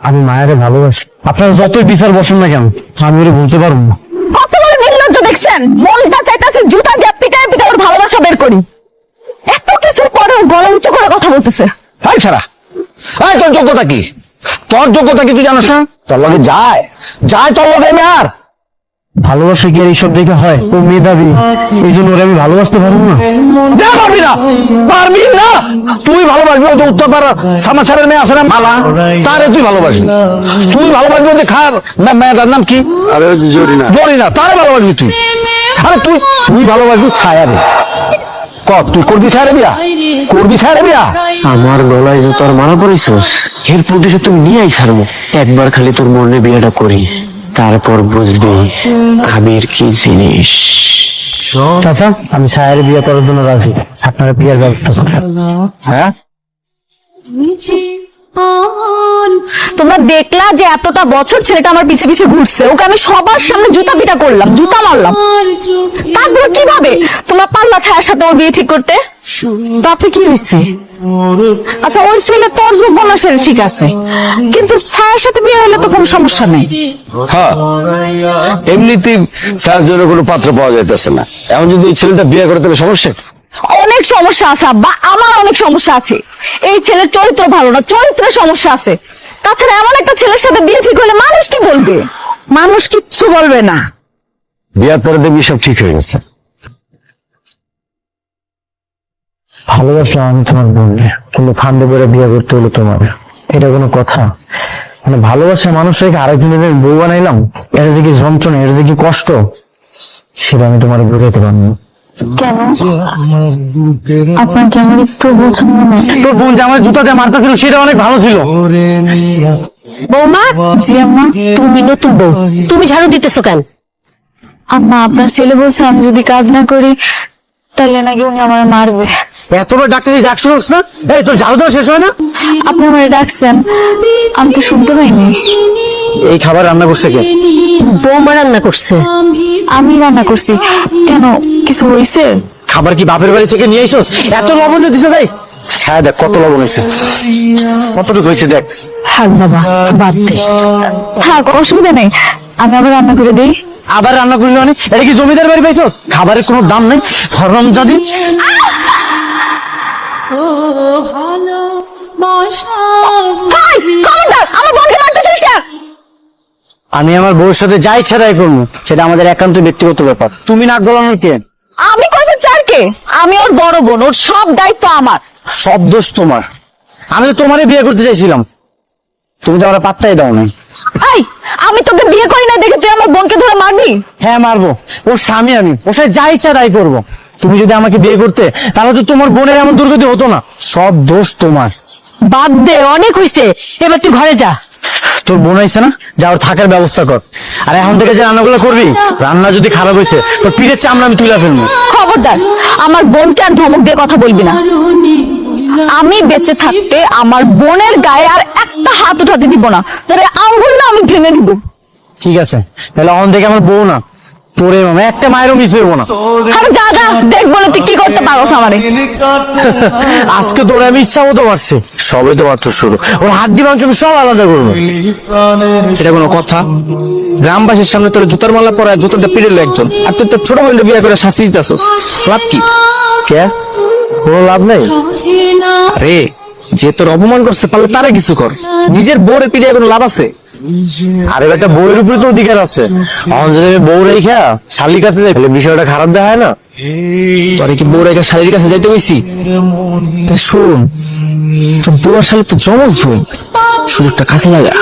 আমি মায়ের ভালোবাসি। আপনারা যতই বিচার বসেন না কেন আমি ওরে বলতে পারব না। কত বড় নির্লজ্জ দেখছেন? মনটা চাইতেছে জুতা দিয়ে পিটায় পিটায় ওর ভালোবাসা বের করি। এত কিছুর পরে গলা উঁচু করে কথা বলতেছে। হাই ছাড়া হাই তোর যোগ্যতা কি? তোর যোগ্যতা কি তুই জানিস না? তোর লগে যায় যায় তোর লগে আমি আর। ভালোবাসা কি আর এইসব দেখে হয়? ও মেধাবী। এই জন্য ওরে আমি ভালোবাসতে পারব না। না পারবি না! পারবি না! তুই ভালোবাসবি ওই যে উত্তরপাড়া সামাচারের মেয়ে আছে না মালা? তারে তুই ভালোবাসবি। তুই ভালোবাসবি ওই খার মে- মেয়েটার নাম কি? আরে জরি না বলি না তারে ভালোবাসবি তুই? আরে তুই তুই ভালোবাসবি ছায়ারে ক তুই করবি ছায়ারে বিয়া? করবি ছায়ারে বিয়া? আমার গলায় যে তোর মারা পড়েছিস এর প্রতিশোধ তুমি নিয়েই ছাড়বো একবার খালি তোর মনে বিয়েটা করি। তারপর বুঝবি আবির কি জিনিস। চাচা আমি সায়ের বিয়ে করার জন্য রাজি। আপনারা বিয়ের ব্যবস্থা করেন। হ্যাঁ? তোমরা দেখলা যে এতটা বছর ছেলেটা আমার পিছে পিছে ঘুরছে। ওকে আমি সবার সামনে জুতা পিটা করলাম জুতা মারলাম। তারপর কীভাবে? তোমরা পারলা ছায়ার সাথে ওর বিয়ে ঠিক করতে? তাতে কি হয়েছে? আচ্ছা ওই ছেলে তোর সে ঠিক আছে। কিন্তু ছায়ার সাথে বিয়ে হলে তো কোনো সমস্যা নেই। হ্যাঁ এমনিতেই ছায়ার জন্য কোনো পাত্র পাওয়া যাইতেছে না। এখন যদি এই ছেলেটা বিয়ে করে তবে সমস্যা? অনেক সমস্যা আছে আব্বা। আমার অনেক সমস্যা আছে। এই ছেলের চরিত্র ভালো না চরিত্রের সমস্যা আছে। তাছাড়া এমন একটা ছেলের সাথে বিয়ে ঠিক হলে মানুষ কি বলবে? মানুষ কিচ্ছু বলবে না। বিয়ার পরে দেখবি সব ঠিক হয়ে গেছে। ভালোবাসলাম আমি তোমার বোনকে কিন্তু ফান্ডে করে বিয়ে করতে হলো তোমার এটা কোনো কথা। মানে ভালোবাসা মানুষ রেখে আরেকজনের আমি বউ বানাইলাম এটা যে কি যন্ত্রণা এটা যে কি কষ্ট সেটা আমি তোমার বুঝাইতে পারব তুমি নতুন বউ। তুমি ঝাড়ু দিতেছো কেন? আম্মা আপনার ছেলে বলছে আমি যদি কাজ না করি তাহলে নাকি উনি আমার মারবে। এতবার ডাক্তার ডাক শুনোস না? এই তোর ঝাড়ু দেওয়া শেষ হয় না? আপনি আমার ডাকছেন? আমি তো শুনতে পাইনি। এই খাবার রান্না করছে কে? বৌমা রান্না করছে। আমি রান্না করছি। কেন কিছু হয়েছে খাবার কি বাপের বাড়ি থেকে নিয়ে এসোস এত লবণ দিছে তাই হ্যাঁ দেখ কত লবণ হয়েছে কতটুকু হয়েছে দেখ। থাক বাবা বাদ দে। থাক অসুবিধা নেই। আমি আবার রান্না করে দিই। আবার রান্না করলি মানে? এটা কি জমিদার বাড়ি পাইছস? খাবারের কোনো দাম নেই? হরম জাদি আমি আমার বউর সাথে যা ইচ্ছা তাই করব। সেটা আমাদের একান্ত ব্যক্তিগত ব্যাপার। তুমি নাক গলানোর কে? আমি কথা চার কে? আমি ওর বড় বোন ওর সব দায়িত্ব আমার। সব দোষ তোমার। আমি তো তোমারই বিয়ে করতে চাইছিলাম। তুমি তো আমার পাত্তাই দাও না এই আমি তোকে বিয়ে করি না দেখে তুই আমার বোনকে ধরে মারবি? হ্যাঁ মারবো। ওর স্বামী আমি। ওর সাথে যা ইচ্ছা তাই করব। তুমি যদি আমাকে বিয়ে করতে তাহলে তো তোমার বোনের এমন দুর্গতি হতো না। সব দোষ তোমার। বাদ দে অনেক হইছে। এবার তুই ঘরে যা। তোর বোন আইছে না? যা ওর থাকার ব্যবস্থা কর। আর এখন থেকে যে রান্নাগুলো করবি রান্না যদি খারাপ হয়েছে তোর পিঠের চামড়া আমি তুলে ফেলব। খবরদার আমার বোনকে আর ধমক দিয়ে কথা বলবি না। আমি বেঁচে থাকতে আমার বোনের গায়ে আর একটা হাত উঠাতে দিব না। তবে আঙ্গুল না আমি ভেঙে দিব। ঠিক আছে তাহলে অন থেকে আমার বউ না তোরে মামা একটা মায়েরও মিস হইবো না। আরে যা যা দেখব না তুই কি করতে পারোস আমারে। আজকে তোরে আমি ইচ্ছা মতো পারছি সবে তো মাত্র শুরু। ওর হাড্ডি মাংস আমি সব আলাদা করব। এটা কোনো কথা। গ্রামবাসীর সামনে তোর জুতার মালা পরা জুতাতে পিড়েল একজন। আর তুই তোর ছোট বোনটা বিয়ে করে শাস্তি দিতেছস। লাভ কি? কে? কোনো লাভ নেই? আরে যে তোর অপমান করছে পারলে তারে কিছু কর। নিজের বোরে পিড়ে কোনো লাভ আছে? আরে একটা বউয়ের উপরে তো অধিকার আছে। অঞ্জলি বউ রেখা শালির কাছে যাই বিষয়টা খারাপ দেখায় না? তোরে কি বউ রেখা শালীর কাছে যাইতে গেছি তা শোন, তোর বউয়ার শালি তো জমজ বই। সুযোগটা কাছে লাগা।